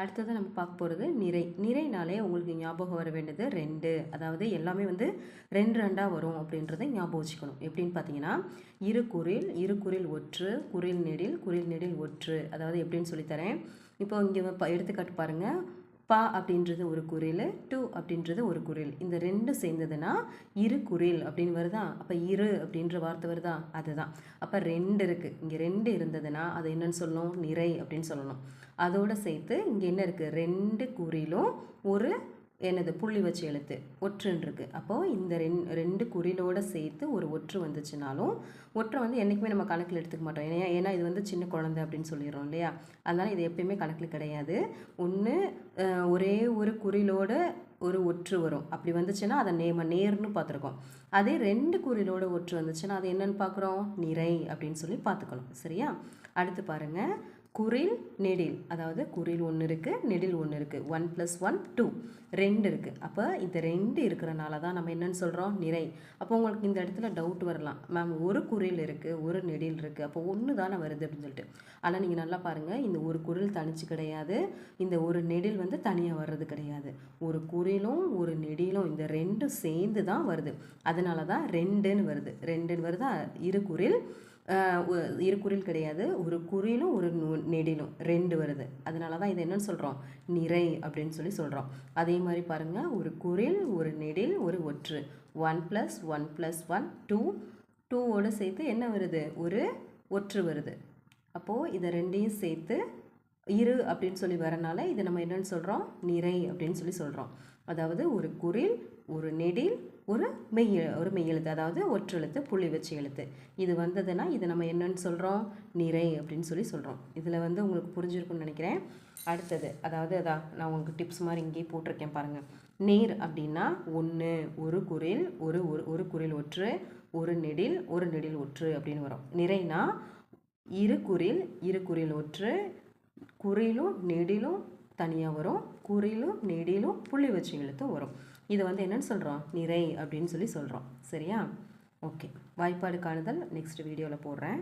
அடுத்தது நம்ம பார்க்க போகிறது நிறை. நிறைனாலே உங்களுக்கு ஞாபகம் வர வேண்டியது ரெண்டு. அதாவது எல்லாமே வந்து ரெண்டு ரெண்டாக வரும் அப்படின்றத ஞாபகம் வச்சுக்கணும். எப்படின்னு பார்த்தீங்கன்னா இரு குரில் இரு குரில் ஒற்று குரில் நெடில் குரில் நெடில் ஒற்று. அதாவது எப்படின்னு சொல்லித்தரேன். இப்போ இங்கே எடுத்துக்காட்டு பாருங்கள் பா அப்படின்றது ஒரு குரில் டூ அப்படின்றது ஒரு குரில். இந்த ரெண்டு சேர்ந்ததுன்னா இரு குரில் அப்படின்னு வருதா? அப்போ இரு அப்படின்ற வார்த்தை வருதா? அதுதான். அப்போ ரெண்டு இருக்குது இங்கே ரெண்டு இருந்ததுன்னா அது என்னன்னு சொல்லணும்? நிறை அப்படின்னு சொல்லணும். அதோடு சேர்த்து இங்கே என்ன இருக்குது ரெண்டு குறிலும் ஒரு என்னது புள்ளி வச்சு எழுத்து ஒற்றுன்னு இருக்குது அப்போது இந்த ரெண் ரெண்டு குறிலோடு சேர்த்து ஒரு ஒற்று வந்துச்சுனாலும் ஒற்றை வந்து என்றைக்குமே நம்ம கணக்கில் எடுத்துக்க மாட்டோம். ஏன்னா ஏன்னா இது வந்து சின்ன குழந்தை அப்படின்னு சொல்லிடுறோம் இல்லையா? அதனால் இது எப்பயுமே கணக்கில் கிடையாது. ஒன்று ஒரே ஒரு குறிலோடு ஒரு ஒற்று வரும். அப்படி வந்துச்சுன்னா அதை நேம நேர்னு பார்த்துருக்கோம். அதே ரெண்டு குறிலோட ஒற்று வந்துச்சுன்னா அது என்னென்னு பார்க்குறோம்? நிறை அப்படின்னு சொல்லி பார்த்துக்கணும். சரியா? அடுத்து பாருங்கள் குரில் நெடில். அதாவது குரில் ஒன்று இருக்குது நெடில் ஒன்று இருக்குது ஒன் ப்ளஸ் ஒன் டூ ரெண்டு இருக்குது அப்போ இந்த ரெண்டு இருக்கிறனால தான் நம்ம என்னென்னு சொல்கிறோம் நிறை. அப்போ உங்களுக்கு இந்த இடத்துல டவுட் வரலாம். மேம் ஒரு குரில் இருக்குது ஒரு நெடில் இருக்குது அப்போ ஒன்று தானே வருது அப்படின்னு சொல்லிட்டு. ஆனால் நீங்கள் நல்லா பாருங்கள் இந்த ஒரு குரில் தனிச்சு கிடையாது. இந்த ஒரு நெடில் வந்து தனியாக வர்றது கிடையாது. ஒரு குரிலும் ஒரு நெடிலும் இந்த ரெண்டும் சேர்ந்து தான் வருது. அதனால தான் ரெண்டுன்னு வருது. ரெண்டுன்னு வருதா? இரு குரில். இரு குறில் கிடையாது. ஒரு குறிலும் ஒரு நெடிலும். ரெண்டு வருது. அதனால தான் இது என்னன்னு சொல்கிறோம் நிறை அப்படின்னு சொல்லி சொல்கிறோம் அதே மாதிரி பாருங்கள் ஒரு குறில் ஒரு நெடில் ஒரு ஒற்று. One plus one plus one two. டூவோடு சேர்த்து என்ன வருது? ஒரு ஒற்று வருது. அப்போது இதை ரெண்டையும் சேர்த்து இரு அப்படின்னு சொல்லி வரனால இதை நம்ம என்னென்னு சொல்கிறோம் நிறை அப்படின்னு சொல்லி சொல்கிறோம் அதாவது ஒரு குறில் ஒரு நெடில் ஒரு மெய் ஒரு மெய் எழுத்து. அதாவது ஒற்றெழுத்து புள்ளி வச்சு எழுத்து. இது வந்ததுன்னா இது நம்ம என்னன்னு சொல்கிறோம் நிறை அப்படின்னு சொல்லி சொல்கிறோம் இதில் வந்து உங்களுக்கு புரிஞ்சிருக்கும்னு நினைக்கிறேன். அடுத்தது அதாவது அதான் நான் உங்களுக்கு டிப்ஸ் மாதிரி இங்கேயே போட்டிருக்கேன் பாருங்கள் நேர் அப்படின்னா ஒன்று ஒரு குரில் ஒரு ஒரு ஒரு குரில் ஒற்று ஒரு நெடில் ஒரு நெடில் ஒற்று அப்படின்னு வரும். நிறைனா இரு குரில் இரு குரில் ஒற்று குறிலும் நெடிலும் தனியாக வரும். குறிலும் நெடிலும் புள்ளி வச்சு எழுத்து வரும். இது வந்து என்னென்னு சொல்கிறோம் நிறை அப்படின்னு சொல்லி சொல்கிறோம் சரியா? ஓகே. வாய்ப்பாடு காணுதல் நெக்ஸ்ட் வீடியோவில் போடுறேன்.